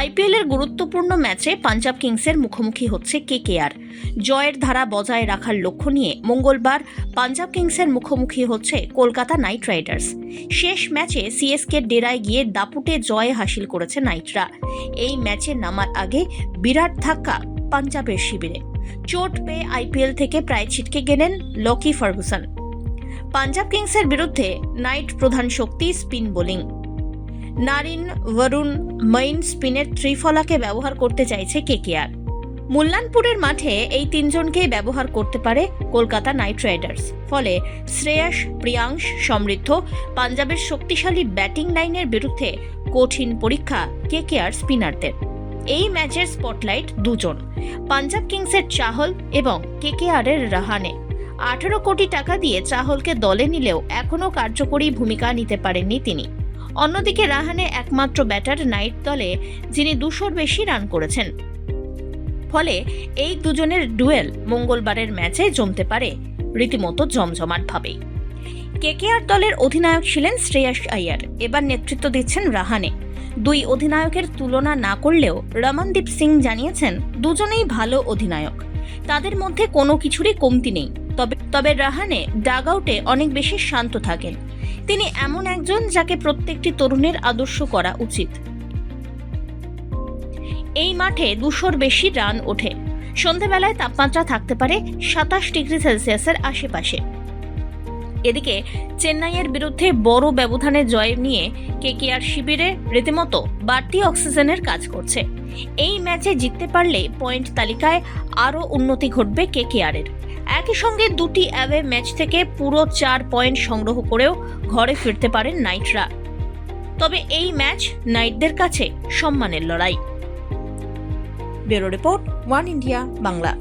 আইপিএলের গুরুত্বপূর্ণ ম্যাচে পাঞ্জাব কিংসের মুখোমুখি হচ্ছে কেকেআর। জয়ের ধারা বজায় রাখার লক্ষ্য নিয়ে মঙ্গলবার পাঞ্জাব কিংসের মুখোমুখি হচ্ছে কলকাতা নাইট রাইডার্স। শেষ ম্যাচে সিএসকে ডেরায় গিয়ে দাপুটে জয় হাসিল করেছে নাইটরা। এই ম্যাচে নামার আগে বিরাট ধাক্কা পাঞ্জাবের শিবিরে। চোট পেয়ে আইপিএল থেকে প্রায় ছিটকে গেলেন লকি ফার্গুসন। পাঞ্জাব কিংসের বিরুদ্ধে নাইট প্রধান শক্তি spin bowling. Narine, Varun, Moeen, স্পিনের ত্রিফলাকে ব্যবহার করতে চাইছে কেকেআর। মুল্লানপুরের মাঠে এই তিনজনকেই ব্যবহার করতে পারে কলকাতা নাইট রাইডার্স। ফলে শ্রেয়াস, প্রিয়াংশ সমৃদ্ধ, পাঞ্জাবের শক্তিশালী ব্যাটিং লাইনের বিরুদ্ধে কঠিন পরীক্ষা কেকেআর স্পিনারদের। এই ম্যাচের স্পটলাইট দুজন, পাঞ্জাব কিংসের চাহল এবং কেকেআর এর রাহানে। আঠারো কোটি টাকা দিয়ে চাহলকে দলে নিলেও এখনও কার্যকরী ভূমিকা নিতে পারেননি তিনি। অন্যদিকে রাহানে একমাত্র ব্যাটার নাইট দলে, যিনি দুশোর বেশি রান করেছেন। ফলে এই দুজনের ডুয়েল মঙ্গলবারের ম্যাচে জমতে পারে, রীতিমতো জমজমাটভাবেই। কেকেআর দলের অধিনায়ক ছিলেন শ্রেয়াস আইয়ার এবার নেতৃত্ব দিচ্ছেন রাহানে। দুই অধিনায়কের তুলনা না করলেও রমনদীপ সিং জানিয়েছেন, দুজনেই ভালো অধিনায়ক। তাদের মধ্যে কোনো কিছুরই কমতি নেই। তবে তবে রাহানে ডাগ আউটে অনেক বেশি শান্ত থাকেন। তিনি এমন একজন যাকে প্রত্যেকটি তরুণের আদর্শ করা উচিত। এই মাঠে দুশোর বেশি রান ওঠে। সন্ধেবেলায় তাপমাত্রা থাকতে পারে সাতাশ ডিগ্রি সেলসিয়াসের আশেপাশে। এদিকে চেন্নাইয়ের বিরুদ্ধে বড় ব্যবধানে জয় নিয়ে কেকেআর শিবিরে রীতিমতো বাড়তি অক্সিজেনের কাজ করছে। এই ম্যাচে জিততে পারলে পয়েন্ট তালিকায় আরও উন্নতি ঘটবে কেকেআরের। একই সঙ্গে দুটি অ্যাওয়ে ম্যাচ থেকে পুরো চার পয়েন্ট সংগ্রহ করেও ঘরে ফিরতে পারেন নাইটরা। তবে এই ম্যাচ নাইটদের কাছে সম্মানের লড়াই। Bureau report, one India, Bangla.